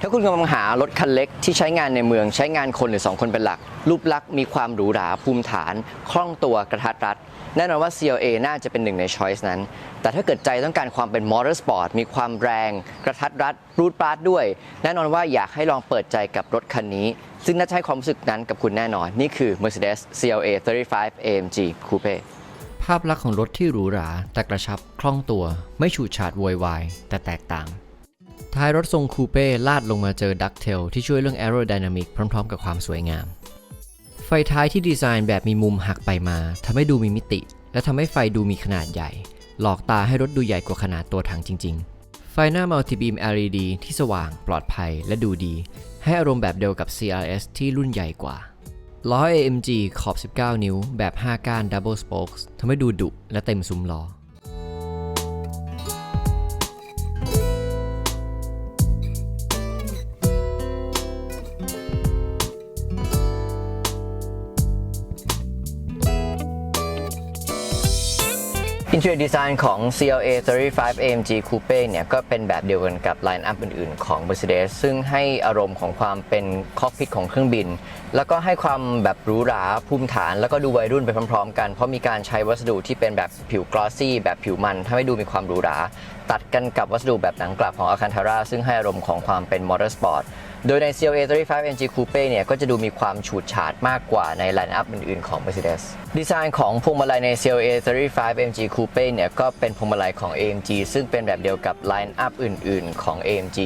ถ้าคุณกำลังหารถคันเล็กที่ใช้งานในเมืองใช้งานคนหรือ 2 คนเป็นหลัก รูปลักษณ์มีความหรูหราภูมิฐาน คล่องตัวกระทัดรัด แน่นอนว่า CLA น่าจะเป็นหนึ่งในช้อยส์นั้น แต่ถ้าเกิดใจต้องการความเป็นมอเตอร์สปอร์ตมีความแรง กระทัดรัด รูดปราดด้วย แน่นอนว่าอยากให้ลองเปิดใจกับรถคันนี้ ซึ่งน่าจะให้ความรู้สึกนั้นกับคุณแน่นอน นี่คือ Mercedes CLA 35 AMG Coupe ภาพลักษณ์ของรถที่หรูหราแต่กระชับคล่องตัว ไม่ฉูดฉาดโวยวายแต่แตกต่าง ท้ายรถทรงคูเป้ลาดลงมาเจอดักเทลที่ช่วยเรื่องแอโรไดนามิกพร้อมๆ กับความสวยงาม ไฟท้ายที่ดีไซน์แบบมีมุมหักไปมาทำให้ดูมีมิติ และทำให้ไฟดูมีขนาดใหญ่ หลอกตาให้รถดูใหญ่กว่าขนาดตัวถังจริง ๆ ไฟหน้า Multi Beam LED ที่สว่าง ปลอดภัยและดูดี ให้อารมณ์แบบเดียวกับ CRS ที่รุ่นใหญ่กว่าล้อ AMG ขอบ 19 นิ้ว แบบ 5 ก้าน Double Spokes ทำให้ดูดุและเต็มซุ้มล้อ อินเทอร์ดีไซน์ของ CLA 35 AMG Coupe เนี่ยก็เป็นแบบเดียวกันกับไลน์อัพอื่นๆ ของ Mercedes ซึ่งให้อารมณ์ของความเป็นคอกพิทของเครื่องบิน แล้วก็ให้ความแบบหรูหราภูมิฐาน แล้วก็ดูวัยรุ่นไปพร้อมๆ กัน เพราะมีการใช้วัสดุที่เป็นแบบผิวกลอสซี่ แบบผิวมันทำให้ดูมีความหรูหรา ตัดกันกับวัสดุแบบหนังกลับของ Alcantara ซึ่งให้อารมณ์ของความเป็นมอเตอร์สปอร์ต โดยใน CLA 35 AMG Coupe เนี่ย ก็จะดูมีความฉูดฉาดมากกว่าในไลน์อัพอื่นๆของ Mercedes ดีไซน์ของพวงมาลัยใน CLA 35 AMG Coupe เนี่ย ก็เป็นพวงมาลัยของ AMG ซึ่งเป็นแบบเดียวกับไลน์อัพอื่นๆของ AMG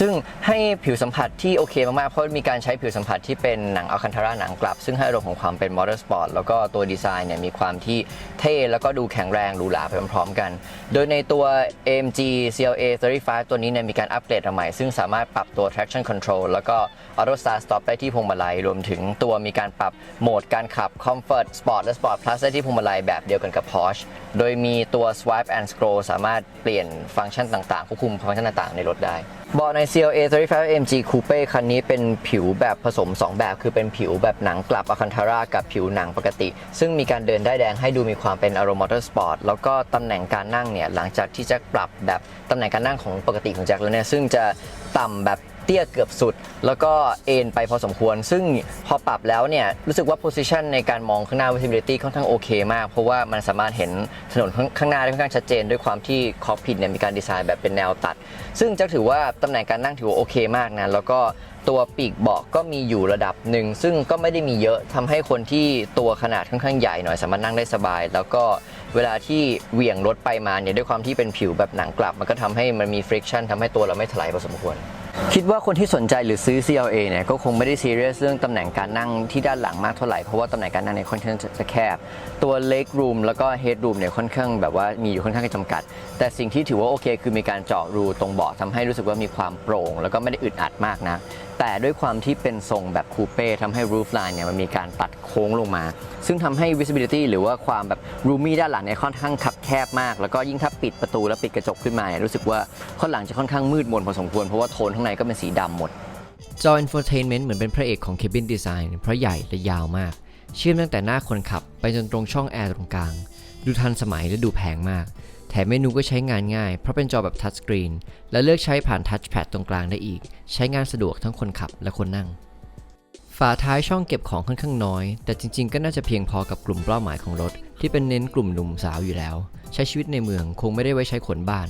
ซึ่งให้ผิวสัมผัสที่โอเคมากๆ เพราะมีการใช้ผิวสัมผัสที่เป็นหนังอัลคันทาราหนังกลับ ซึ่งให้อารมณ์ของความเป็นมอเตอร์สปอร์ตแล้วก็ตัวดีไซน์เนี่ยมีความที่เท่แล้วก็ดูแข็งแรงหรูหราไปพร้อมๆกัน โดยในตัว AMG CLA 35 ตัวนี้เนี่ยมีการอัปเกรดมาใหม่ซึ่งสามารถปรับตัว traction control แล้วก็ auto start stop ได้ที่พวงมาลัย รวมถึงตัวมีการปรับโหมดการขับ comfort sport และ sport plus ได้ที่พวงมาลัยแบบเดียวกันกับ Porsche โดยมีตัว swipe and scroll สามารถเปลี่ยนฟังก์ชันต่าง ๆ ควบคุมฟังก์ชันต่าง ๆ ในรถได้เบาะใน CLA 35 MG Coupe คันนี้เป็นผิวแบบผสม 2 แบบ คือเป็นผิวแบบหนังกลับ Alcantara กับผิวหนังปกติ ซึ่งมีการเดินได้แดงให้ดูมีความเป็นอารมณ์มอเตอร์สปอร์ตแล้วก็ตำแหน่งการนั่งเนี่ย หลังจากที่แจ็คปรับแบบตำแหน่งการนั่งของปกติของแจ็คแล้วเนี่ย ซึ่งจะต่ำแบบ เตี้ยเกือบสุด แล้วก็เอ็นไปพอสมควร ซึ่งพอปรับแล้วเนี่ยรู้สึกว่า position ในการมองข้างหน้า visibility ค่อนข้างโอเคมาก เพราะว่ามันสามารถเห็นถนนข้างหน้าได้ค่อนข้างชัดเจน ด้วยความที่คอกพิทเนี่ยมีการดีไซน์แบบเป็นแนวตัด ซึ่งจะถือว่าตำแหน่งการนั่งถือว่าโอเคมากนะแล้วก็ตัวปีกเบาะก็มีอยู่ระดับหนึ่ง ซึ่งก็ไม่ได้มีเยอะทำให้คนที่ตัวขนาดค่อนข้างใหญ่หน่อยสามารถนั่งได้สบาย แล้วก็เวลาที่เหวี่ยงรถไปมาเนี่ยด้วยความที่เป็นผิวแบบหนังกลับ มันก็ทำให้มันมี friction ทำให้ตัวเราไม่ถลายพอสมควร คิดว่าคนที่สนใจหรือซื้อ CLA เนี่ยก็คงไม่ได้ซีเรียสเรื่องตำแหน่งการนั่งที่ด้านหลังมากเท่าไหร่ เพราะว่าตำแหน่งการนั่งในค่อนข้างจะแคบ ตัว leg room แล้วก็ head room เนี่ยค่อนข้างแบบว่ามีอยู่ค่อนข้างจำกัด แต่สิ่งที่ถือว่าโอเค คือมีการเจาะรูตรงเบาะทำให้รู้สึกว่ามีความโปร่ง แล้วก็ไม่ได้อึดอัดมากนะ แต่ด้วยความที่เป็นทรงแบบคูเป้ทำให้ roof line เนี่ยมันมีการตัดโค้งลงมา ซึ่งทำให้ visibility หรือว่าความแบบ roomy ด้านหลังเนี่ยค่อนข้างคับแคบมาก แล้วก็ยิ่งถ้าปิดประตูแล้วปิดกระจกขึ้นมาเนี่ยรู้สึกว่าข้างหลังจะค่อนข้างมืดมนพอสมควรเพราะว่าโทนข้างในก็เป็นสีดำหมดจอ Infotainment เหมือนเป็นพระเอกของ Cabin Design เพราะใหญ่และยาวมาก เชื่อมตั้งแต่หน้าคนขับ ไปจนตรงช่องแอร์ตรงกลาง ดูทันสมัยและดูแพงมาก ถมเมนูก็ใช้งานง่าย เพราะเป็นจอแบบทัชสกรีน และเลือกใช้ผ่านทัชแพดตรงกลางได้อีก ใช้งานสะดวกทั้งคนขับและคนนั่ง ฝาท้ายช่องเก็บของค่อนข้างน้อย แต่จริงๆ ก็น่าจะเพียงพอกับกลุ่มเป้าหมายของรถ ที่เป็นเน้นกลุ่มหนุ่มสาวอยู่แล้ว ใช้ชีวิตในเมืองคงไม่ได้ไว้ใช้ขนบ้าน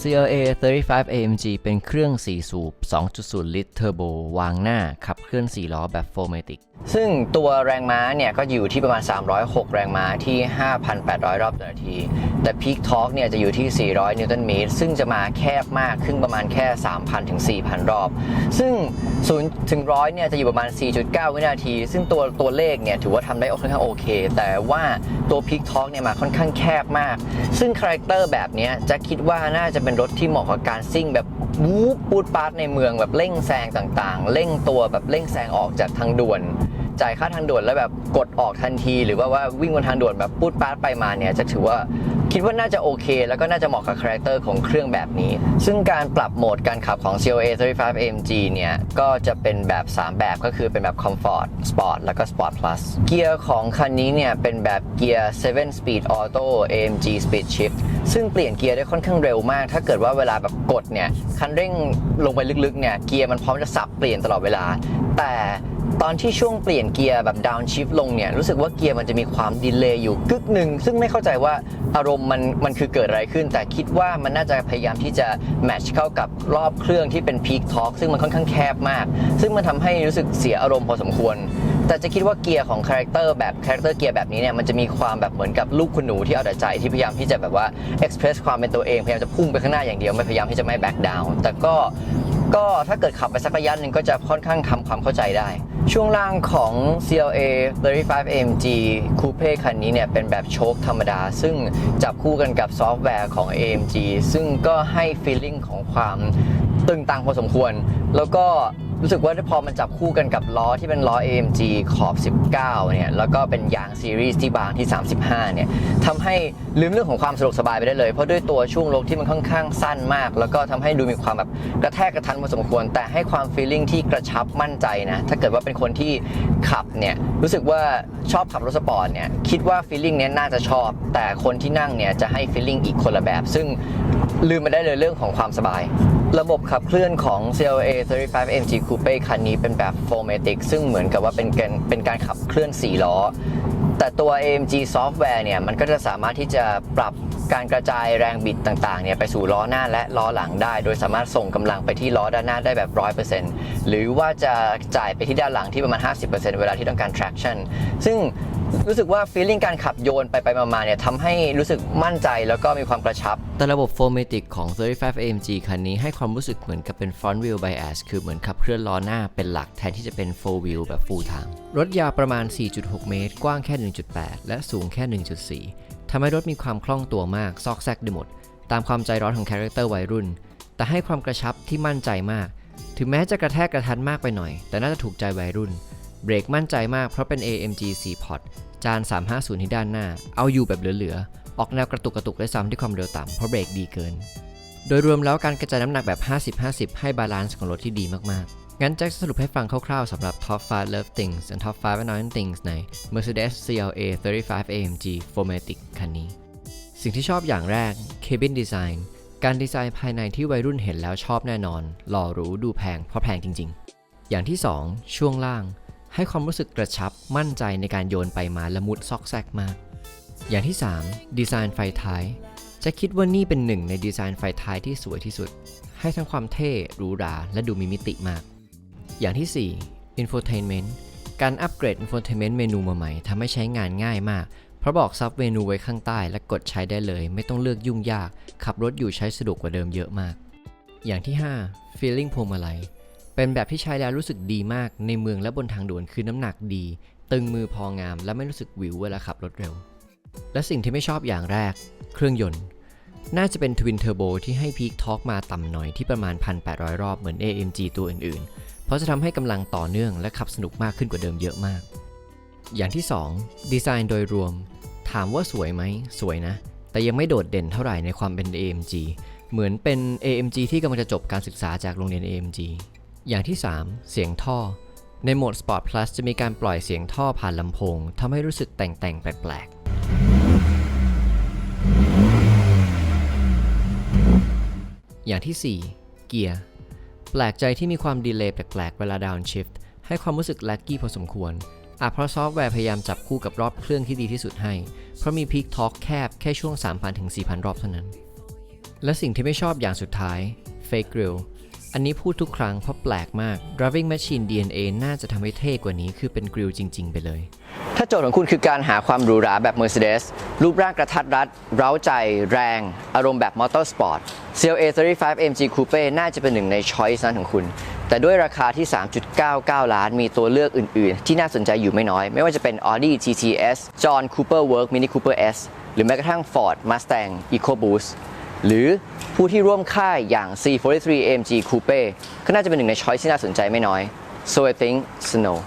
CLA 35 AMG เป็นเครื่อง4สูบ 2.0 ลิตรเทอร์โบ วางหน้า ขับ ลื่อน 4 ล้อแบบ 4matic ซึ่งตัวแรงม้าเนี่ยก็อยู่ที่ประมาณ 306 แรงม้าที่ 5,800 รอบต่อนาที แต่ Peak Torque เนี่ยจะอยู่ที่ 400 นิวตันเมตร ซึ่งจะมาแคบมากครึ่งประมาณแค่ 3,000 ถึง 4,000 รอบ ซึ่ง0ถึง100 เนี่ยจะอยู่ประมาณ 4.9 วินาที ซึ่งตัวตัวเลขเนี่ยถือว่าทำได้ค่อนข้างโอเค แต่ว่าตัว Peak Torque เนี่ยมาค่อนข้างแคบมาก ซึ่งคาแรคเตอร์แบบนี้จะคิดว่าน่าจะเป็นรถที่เหมาะกับการซิ่งแบบวูบปูดปาดในเมืองแบบเร่งแซงต่างๆ เร่งตัวแบบเร่งแซงออกจากทางด่วน จ่ายค่าทางด่วนแล้วแบบกดออกทันที หรือว่าว่าวิ่งบนทางด่วนแบบปูดปาดไปมาเนี่ยจะถือว่า คิดว่าน่าจะโอเค แล้วก็น่าจะเหมาะกับคาแรคเตอร์ของเครื่องแบบนี้ ซึ่งการปรับโหมดการขับของ CLA 35 AMG เนี่ย ก็จะเป็นแบบ 3 แบบก็คือเป็นแบบ Comfort Sport แล้วก็ Sport Plus เกียร์ของคันนี้เนี่ย เป็นแบบเกียร์ 7 Speed Auto AMG Speed Shift ซึ่งเปลี่ยนเกียร์ได้ค่อนข้างเร็วมาก ถ้าเกิดว่าเวลาแบบกดเนี่ย คันเร่งลงไปลึกๆ เนี่ย เกียร์มันพร้อมจะสับเปลี่ยนตลอดเวลา แต่ตอนที่ช่วงเปลี่ยนเกียร์แบบ down shift ลงเนี่ย รู้สึกว่าเกียร์มันจะมีความดีเลย์อยู่กึกหนึ่งซึ่งไม่เข้าใจว่าอารมณ์มันมันคือเกิดอะไรขึ้น แต่คิดว่ามันน่าจะพยายามที่จะแมทช์เข้ากับรอบเครื่องที่เป็น peak torque ซึ่งมันค่อนข้างแคบมาก ซึ่งมันทำให้รู้สึกเสียอารมณ์พอสมควร แต่จะคิดว่าเกียร์ของคาแรคเตอร์แบบคาแรคเตอร์เกียร์แบบนี้เนี่ยมันจะมีความแบบเหมือนกับลูกคุณหนูที่เอาแต่ใจที่พยายามที่จะแบบว่า express ความเป็นตัวเองพยายามจะพุ่งไปข้างหน้าอย่างเดียวไม่พยายามที่จะไม่ back down แต่ก็ ก็ถ้าเกิดขับไปสักระยะหนึ่งก็จะค่อนข้างทำความเข้าใจได้ ช่วงล่างของ CLA 35 AMG Coupe คันนี้เนี่ยเป็นแบบโชคธรรมดา ซึ่งจับคู่กันกับซอฟต์แวร์ของ AMG ซึ่งก็ให้ feeling ของความตึงตังพอสมควร แล้วก็ รู้สึกว่าพอมันจับคู่กันกับล้อที่เป็นล้อ AMG ขอบ 19 เนี่ย แล้วก็เป็นยางซีรีส์ที่บางที่ 35 เนี่ยทำให้ลืมเรื่องของความสะดวกสบายไปได้เลย เพราะด้วยตัวช่วงลกที่มันค่อนข้างสั้นมาก แล้วก็ทำให้ดูมีความแบบกระแทกกระทันพอสมควร แต่ให้ความฟีลลิ่งที่กระชับมั่นใจนะ ถ้าเกิดว่าเป็นคนที่ขับเนี่ย รู้สึกว่าชอบขับรถสปอร์ตเนี่ย คิดว่าฟีลลิ่งเนี้ยน่าจะชอบ แต่คนที่นั่งเนี่ยจะให้ฟีลลิ่งอีกคนละแบบ ซึ่งลืมไปได้เลยเรื่องของความสบาย ระบบขับเคลื่อนของ CLA 35 MG Coupe คันนี้เป็นแบบ 4matic ซึ่งเหมือนกับว่าเป็นการเป็นการขับเคลื่อน 4 ล้อ แต่ตัว AMG Software เนี่ยมันก็จะสามารถที่จะปรับการกระจายแรงบิดต่างๆเนี่ยไปสู่ล้อหน้าและล้อหลังได้ โดยสามารถส่งกำลังไปที่ล้อด้านหน้าได้แบบ 100%หรือว่าจะจ่ายไปที่ด้านหลังที่ประมาณ 50%เวลาที่ต้องการ traction ซึ่งรู้สึกว่า feeling การขับโยนไปไปมาๆเนี่ยทำให้รู้สึกมั่นใจแล้วก็มีความกระชับ แต่ระบบ 4matic ของ 35 AMG คันนี้ให้ความรู้สึกเหมือนกับเป็น front wheel bias คือเหมือนขับเคลื่อนล้อหน้าเป็นหลักแทนที่จะเป็น4 wheel แบบ full ทางรถยาวประมาณ 4.6 เมตร กว้างแค่1.8 และสูงแค่ 1.4 ทำให้รถมีความคล่องตัวมาก ซอกแซกได้หมด ตามความใจร้อนของคาแรคเตอร์วัยรุ่น แต่ให้ความกระชับที่มั่นใจมาก ถึงแม้จะกระแทกกระทันมากไปหน่อย แต่น่าจะถูกใจวัยรุ่น เบรกมั่นใจมากเพราะเป็น AMG 4 port จาน 350 ที่ด้านหน้า เอาอยู่แบบเหลือๆ ออกแนวกระตุกกระตุกได้ซ้ำที่ความเร็วต่ำเพราะเบรกดีเกิน โดยรวมแล้วการกระจายน้ำหนักแบบ 50-50 ให้บาลานซ์ของรถที่ดีมากๆ งั้นแจ็คสรุปให้ฟังคร่าวๆสำหรับ Top 5 Love Things and Top 5 Annoying Things ใน Mercedes CLA 35 AMG 4matic คันนี้ สิ่งที่ชอบอย่างแรก Cabin Design การดีไซน์ภายในที่วัยรุ่นเห็นแล้วชอบแน่นอน หล่อหรูดูแพงเพราะแพงจริง ๆ อย่างที่ 2 ช่วงล่าง ให้ความรู้สึกกระชับมั่นใจในการโยนไปมาละมุดซอกแซกมาก อย่างที่ 3 ดีไซน์ไฟท้าย จะคิดว่านี่เป็นหนึ่งในดีไซน์ไฟท้ายที่สวยที่สุด ให้ทั้งความเท่หรูหราและดูมีมิติมาก อย่างที่ 4 Infotainment การอัปเกรด Infotainment เมนูมาใหม่ทำให้ใช้งานง่ายมาก เพราะบอกซับเมนูไว้ข้างใต้และกดใช้ได้เลย ไม่ต้องเลือกยุ่งยาก ขับรถอยู่ใช้สะดวกกว่าเดิมเยอะมาก อย่างที่ 5 Feeling พวงมาลัยเป็นแบบที่ใช้แล้วรู้สึกดีมากในเมืองและบนทางด่วนคือน้ำหนักดี ตึงมือพองามและไม่รู้สึกวิวเวลาขับรถเร็ว และสิ่งที่ไม่ชอบอย่างแรก เครื่องยนต์ น่าจะเป็นทวินเทอร์โบที่ให้พีคทอร์กมาต่ำหน่อยที่ประมาณ 1,800 รอบเหมือน AMG ตัวอื่นๆ เพราะจะทำให้กำลังต่อเนื่องและขับสนุกมากขึ้นกว่าเดิมเยอะมาก อย่างที่ 2 ดีไซน์โดยรวม ถามว่าสวยไหม สวยนะ แต่ยังไม่โดดเด่นเท่าไหร่ในความเป็น AMG เหมือนเป็น AMG ที่กำลังจะจบการศึกษาจากโรงเรียน AMG อย่างที่ 3 เสียงท่อ ในโหมด Sport Plus จะมีการปล่อยเสียงท่อผ่านลำโพงทำให้รู้สึกแต่งๆแปลกๆ อย่างที่ 4 เกียร์ แปลกใจที่มีความดีเลย์แปลกๆ เวลาดาวน์ชิฟต์ให้ความรู้สึกแลกกี้พอสมควรอาจเพราะซอฟต์แวร์พยายามจับคู่กับรอบเครื่องที่ดีที่สุดให้ เพราะมีพีคทอร์กแคบแค่ช่วง 3,000ถึง4,000 รอบเท่านั้น และสิ่งที่ไม่ชอบอย่างสุดท้าย Fake Grill อันนี้พูดทุกครั้งเพราะแปลกมาก Driving Machine DNA น่าจะทำให้เท่กว่านี้คือเป็นกริลจริง ๆ ไปเลย ถ้าโจทย์ของคุณคือการหาความหรูหราแบบ Mercedes รูปร่างกระทัดรัด เร้าใจ แรง อารมณ์แบบมอเตอร์สปอร์ต CLA 35 AMG Coupe น่าจะเป็นหนึ่งในช้อยส์นั้นของคุณ แต่ด้วยราคาที่ 3.99 ล้าน มีตัวเลือกอื่น ๆ ที่น่าสนใจอยู่ไม่น้อย ไม่ว่าจะเป็น Audi TTS John Cooper Work Mini Cooper S หรือแม้กระทั่ง Ford Mustang EcoBoost หรือผู้ที่ร่วมค่ายอย่าง C43 AMG Coupe ก็น่าจะเป็นหนึ่งในช้อยส์ที่น่าสนใจไม่น้อย so I think Snow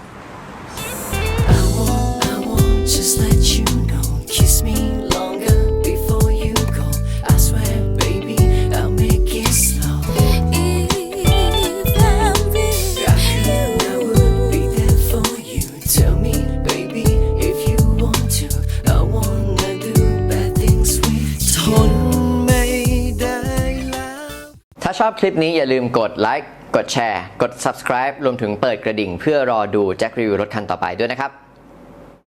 ชอบคลิปนี้อย่าลืมกดไลค์ กดแชร์ กด subscribe รวมถึงเปิดกระดิ่ง เพื่อรอดูแจ็ครีวิวรถคันต่อไปด้วยนะครับ